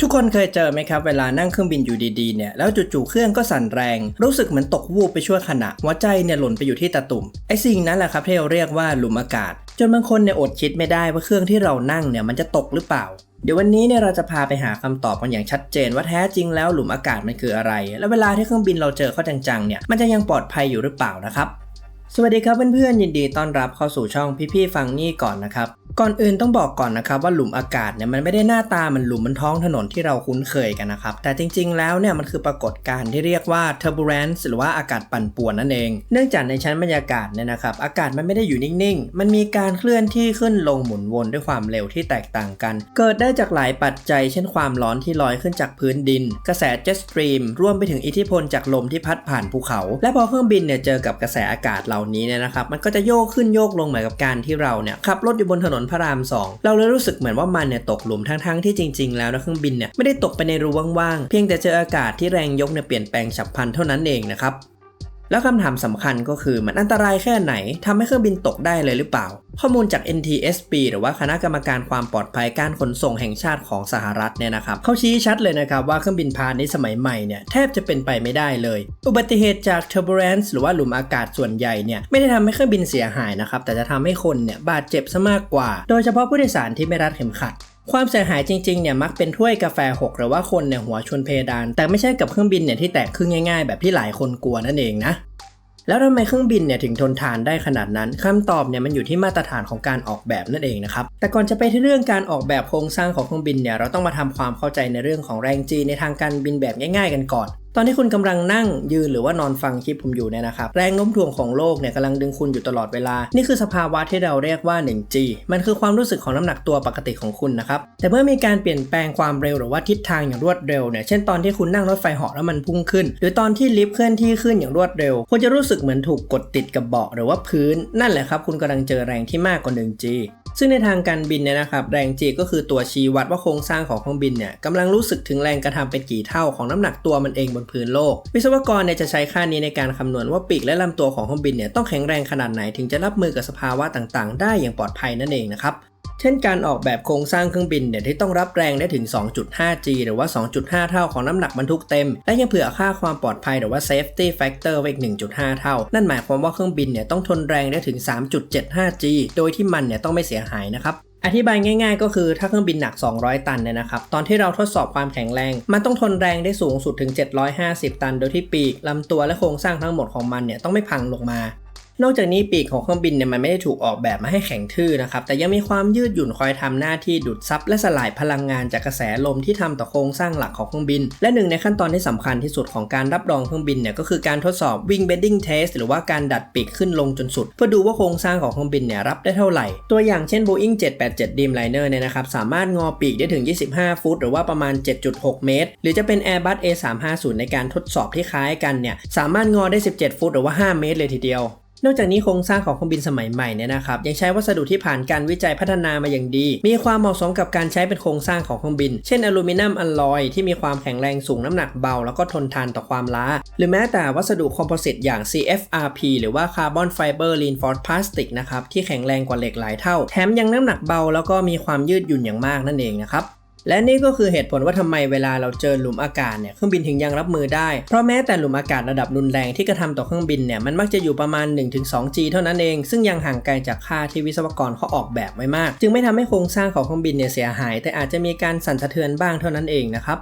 ทุกคนเคยเจอไหมครับ เวลานั่งเครื่องบินอยู่ดีๆเนี่ยแล้วจู่ๆเครื่องก็สั่นแรง รู้สึกเหมือนตกวูบไปชั่วขณะ หัวใจเนี่ยหล่นไปอยู่ที่ตะตุ่มไอ้สิ่งนั้นแหละครับที่เราเรียกว่าหลุมอากาศ จนบางคนเนี่ยอดคิดไม่ได้ว่าเครื่องที่เรานั่งเนี่ยมันจะตกหรือเปล่า เดี๋ยววันนี้เนี่ยเราจะพาไปหาคำตอบกันอย่างชัดเจนว่าแท้จริงแล้วหลุมอากาศมันคืออะไร และเวลาที่เครื่องบินเราเจอเข้าจังๆเนี่ยมันจะยังปลอดภัยอยู่หรือเปล่านะครับสวัสดีครับเพื่อนๆยินดีต้อนรับเข้าสู่ช่องพี่ๆฟังนี่ก่อนนะครับ ก่อนอื่นต้องบอกก่อนนะครับว่าหลุมอากาศเนี่ยมันไม่ได้หน้าตามันหลุมบนท้องถนนที่เราคุ้นเคยกันนะครับ แต่จริงๆ แล้วเนี่ยมันคือปรากฏการณ์ที่เรียกว่า turbulence หรือว่าอากาศปั่นป่วนนั่นเอง เนื่องจากในชั้นบรรยากาศเนี่ยนะครับอากาศมันไม่ได้อยู่นิ่งๆ มันมีการเคลื่อนที่ขึ้นลงหมุนวนด้วยความเร็วที่แตกต่างกัน เกิดได้จากหลายปัจจัย เช่นความร้อนที่ลอยขึ้นจากพื้นดิน กระแสเจ็ตสตรีมรวมไปถึงอิทธิพลจากลมที่พัดผ่านภูเขา และพอเครื่องบินเนี่ยเจอกับกระแสอากาศเหล่านี้เนี่ยนะครับมันก็จะโยกขึ้นโยกลงเหมือนกับการที่เราเนี่ยขับรถอยู่บนถนนพระรามสองเราเลยรู้สึกเหมือนว่ามันเนี่ยตกหลุมทั้งๆที่จริง ๆ แล้วนะเครื่องบินเนี่ยไม่ได้ตกไปในรูว่างๆเพียงแต่เจออากาศที่แรงยกเนี่ยเปลี่ยนแปลงฉับพลันเท่านั้นเองนะครับ แล้วคำถามสำคัญก็คือมันอันตรายแค่ไหนทำให้เครื่องบินตกได้เลยหรือเปล่า ข้อมูลจาก NTSB หรือว่าคณะกรรมการความปลอดภัยการขนส่งแห่งชาติของสหรัฐเนี่ยนะครับเขาชี้ชัดเลยนะครับว่าเครื่องบินพาณิชย์สมัยใหม่เนี่ยแทบจะเป็นไปไม่ได้เลย อุบัติเหตุจาก turbulence หรือว่าหลุมอากาศส่วนใหญ่เนี่ยไม่ได้ทำให้เครื่องบินเสียหายนะครับแต่จะทำให้คนเนี่ยบาดเจ็บซะมากกว่า โดยเฉพาะผู้โดยสารที่ไม่รัดเข็มขัด ความเสียหายจริงๆเนี่ยมักเป็นถ้วยกาแฟหกหรือว่าคนเนี่ยหัวชนเพดาน แต่ไม่ใช่กับเครื่องบินเนี่ยที่แตกครึ่งง่ายๆ แบบที่หลายคนกลัวนั่นเองนะแล้วทำไมเครื่องบินเนี่ยถึงทนทานได้ขนาดนั้นคำตอบเนี่ยมันอยู่ที่มาตรฐานของการออกแบบนั่นเองนะครับแต่ก่อนจะไปที่เรื่องการออกแบบโครงสร้างของเครื่องบินเนี่ยเราต้องมาทำความเข้าใจในเรื่องของแรงจีในทางการบินแบบง่าย ๆ กันก่อน ตอนที่คุณกำลังนั่งยืนหรือว่านอนฟังคลิปผมอยู่เนี่ยนะครับแรงโน้มถ่วงของโลกเนี่ยกำลังดึงคุณอยู่ตลอดเวลา นี่คือสภาวะที่เราเรียกว่า 1G มันคือความรู้สึกของน้ำหนักตัวปกติของคุณนะครับแต่เมื่อมีการเปลี่ยนแปลงความเร็วหรือว่าทิศทางอย่างรวดเร็วเนี่ยเช่นตอนที่คุณนั่งรถไฟเหาะแล้วมันพุ่งขึ้น หรือตอนที่ลิฟต์เคลื่อนที่ขึ้นอย่างรวดเร็ว คุณจะรู้สึกเหมือนถูกกดติดกับเบาะหรือว่าพื้น นั่นแหละครับคุณกำลังเจอแรงที่มากกว่า 1G ซึ่งในทางการบินเนี่ยนะครับแรง G ก็คือตัวชี้วัดว่าโครงสร้างของเครื่องบินเนี่ยกำลังรู้สึกถึงแรงกระทำเป็นกี่เท่าของน้ำหนักตัวมันเองบนพื้นโลก วิศวกรเนี่ยจะใช้ค่านี้ในการคำนวณว่าปีกและลำตัวของเครื่องบินเนี่ยต้องแข็งแรงขนาดไหนถึงจะรับมือกับสภาวะต่างๆ ได้อย่างปลอดภัยนั่นเองนะครับ เช่นการออกแบบโครงสร้างเครื่องบินเนี่ยที่ต้องรับแรงได้ถึง 2.5G หรือว่า 2.5 เท่าของน้ำหนักบรรทุกเต็ม และยังเผื่อค่าความปลอดภัยหรือว่า safety factor ไว้อีก 1.5 เท่า นั่นหมายความว่าเครื่องบินเนี่ยต้องทนแรงได้ถึง 3.75G โดยที่มันเนี่ยต้องไม่เสียหายนะครับอธิบายง่ายๆ ก็คือถ้าเครื่องบินหนัก 200 ตันเนี่ยนะครับ ตอนที่เราทดสอบความแข็งแรง มันต้องทนแรงได้สูงสุดถึง 750 ตัน โดยที่ปีกลำตัวและโครงสร้างทั้งหมดของมันเนี่ยต้องไม่พังลงมา นอกจากนี้ปีกของเครื่องบินเนี่ยมันไม่ได้ถูกออกแบบมาให้แข็งทื่อนะครับ แต่ยังมีความยืดหยุ่นคอยทำหน้าที่ดูดซับและสลายพลังงานจากกระแสลมที่ทำต่อโครงสร้างหลักของเครื่องบิน และหนึ่งในขั้นตอนที่สำคัญที่สุดของการรับรองเครื่องบินเนี่ยก็คือการทดสอบ wing bending test หรือว่าการดัดปีกขึ้นลงจนสุด เพื่อดูว่าโครงสร้างของเครื่องบินเนี่ยรับได้เท่าไหร่ ตัวอย่างเช่น Boeing 787 Dreamliner เนี่ยนะครับสามารถงอปีกได้ถึง 25 ฟุต หรือว่าประมาณ 7.6 เมตร หรือจะเป็น Airbus A350 ในการทดสอบที่คล้ายกันเนี่ยสามารถงอได้ 17 ฟุต หรือว่า 5 เมตรเลยทีเดียว นอกจากนี้โครงสร้างของเครื่องบินสมัยใหม่เนี่ยนะครับยังใช้วัสดุที่ผ่านการวิจัยพัฒนามาอย่างดี มีความเหมาะสมกับการใช้เป็นโครงสร้างของเครื่องบิน เช่นอลูมิเนียมอลลอยที่มีความแข็งแรงสูงน้ำหนักเบา แล้วก็ทนทานต่อความล้า หรือแม้แต่วัสดุคอมโพสิตอย่าง CFRP หรือว่า Carbon Fiber Reinforced Plastic นะครับที่แข็งแรงกว่าเหล็กหลายเท่า แถมยังน้ำหนักเบาแล้วก็มีความยืดหยุ่นอย่างมากนั่นเองนะครับ และนี่ก็คือเหตุผลว่าทำไมเวลาเราเจอหลุมอากาศเนี่ยเครื่องบินถึงยังรับมือได้ เพราะแม้แต่หลุมอากาศระดับรุนแรงที่กระทำต่อเครื่องบินเนี่ยมันมักจะอยู่ประมาณ 1-2G เท่านั้นเอง ซึ่งยังห่างไกลจากค่าที่วิศวกรเขาออกแบบไว้มาก จึงไม่ทำให้โครงสร้างของเครื่องบินเนี่ยเสียหาย แต่อาจจะมีการสั่นสะเทือนบ้างเท่านั้นเองนะครับ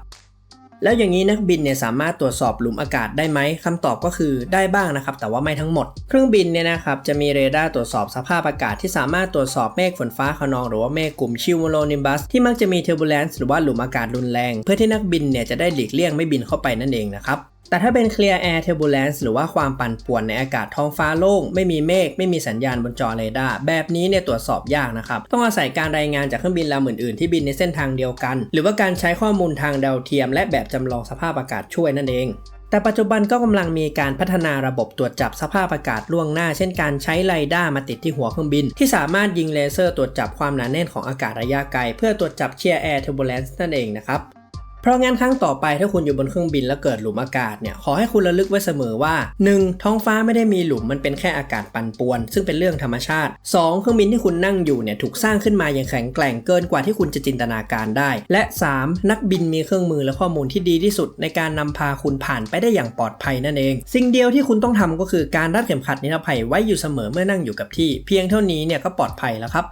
แล้วอย่างนี้นักบินเนี่ยสามารถตรวจสอบหลุมอากาศได้ไหมคำตอบก็คือได้บ้างนะครับ แต่ว่าไม่ทั้งหมด เครื่องบินเนี่ยนะครับจะมีเรดาร์ตรวจสอบสภาพอากาศที่สามารถตรวจสอบเมฆฝนฟ้าขนองหรือว่าเมฆกลุ่มชิวโมโลนิมบัสที่มักจะมีเทอร์บูเลนซ์หรือว่าหลุมอากาศรุนแรง เพื่อที่นักบินเนี่ยจะได้หลีกเลี่ยงไม่บินเข้าไปนั่นเองนะครับ แต่ถ้าเป็น Clear Air Turbulence หรือว่าความปั่นป่วนในอากาศท้องฟ้าโล่ง ไม่มีเมฆไม่มีสัญญาณบนจอเรดาร์แบบนี้เนี่ยตรวจสอบยากนะครับ ต้องอาศัยการรายงานจากเครื่องบินลำอื่นๆ ที่บินในเส้นทางเดียวกัน หรือว่าการใช้ข้อมูลทางดาวเทียม และแบบจำลองสภาพอากาศช่วยนั่นเองแต่ปัจจุบันก็กำลังมีการพัฒนาระบบตรวจจับสภาพอากาศล่วงหน้า เช่นการใช้ไรด้ามาติดที่หัวเครื่องบิน ที่สามารถยิงเลเซอร์ตรวจจับความหนาแน่นของอากาศระยะไกล เพื่อตรวจจับเชียร์แอร์เทอร์บูเลนซ์นั่นเองนะครับ เพราะงั้นครั้งต่อไปถ้าคุณอยู่บนเครื่องบินแล้วเกิดหลุมอากาศเนี่ยขอให้คุณระลึกไว้เสมอว่า 1. ท้องฟ้าไม่ได้มีหลุมมันเป็นแค่อากาศปั่นป่วน ซึ่งเป็นเรื่องธรรมชาติ 2. เครื่องบินที่คุณนั่งอยู่เนี่ยถูกสร้างขึ้นมาอย่างแข็งแกร่งเกินกว่าที่คุณจะจินตนาการได้ และ 3. นักบินมีเครื่องมือและข้อมูลที่ดีที่สุด ในการนำพาคุณผ่านไปได้อย่างปลอดภัยนั่นเอง สิ่งเดียวที่คุณต้องทำก็คือการรัดเข็มขัดนิรภัยไว้อยู่เสมอเมื่อนั่งอยู่กับที่ เพียงเท่านี้เนี่ยก็ปลอดภัยแล้วครับ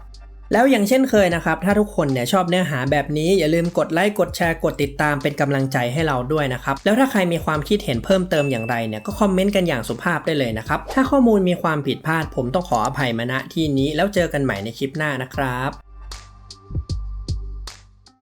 แล้วอย่างเช่นเคยนะครับ ถ้าทุกคนเนี่ยชอบเนื้อหาแบบนี้อย่าลืมกดไลค์กดแชร์กดติดตามเป็นกำลังใจให้เราด้วยนะครับ แล้วถ้าใครมีความคิดเห็นเพิ่มเติมอย่างไรเนี่ยก็คอมเมนต์กันอย่างสุภาพได้เลยนะครับ ถ้าข้อมูลมีความผิดพลาดผมต้องขออภัยมาณที่นี้แล้วเจอกันใหม่ในคลิปหน้านะครับ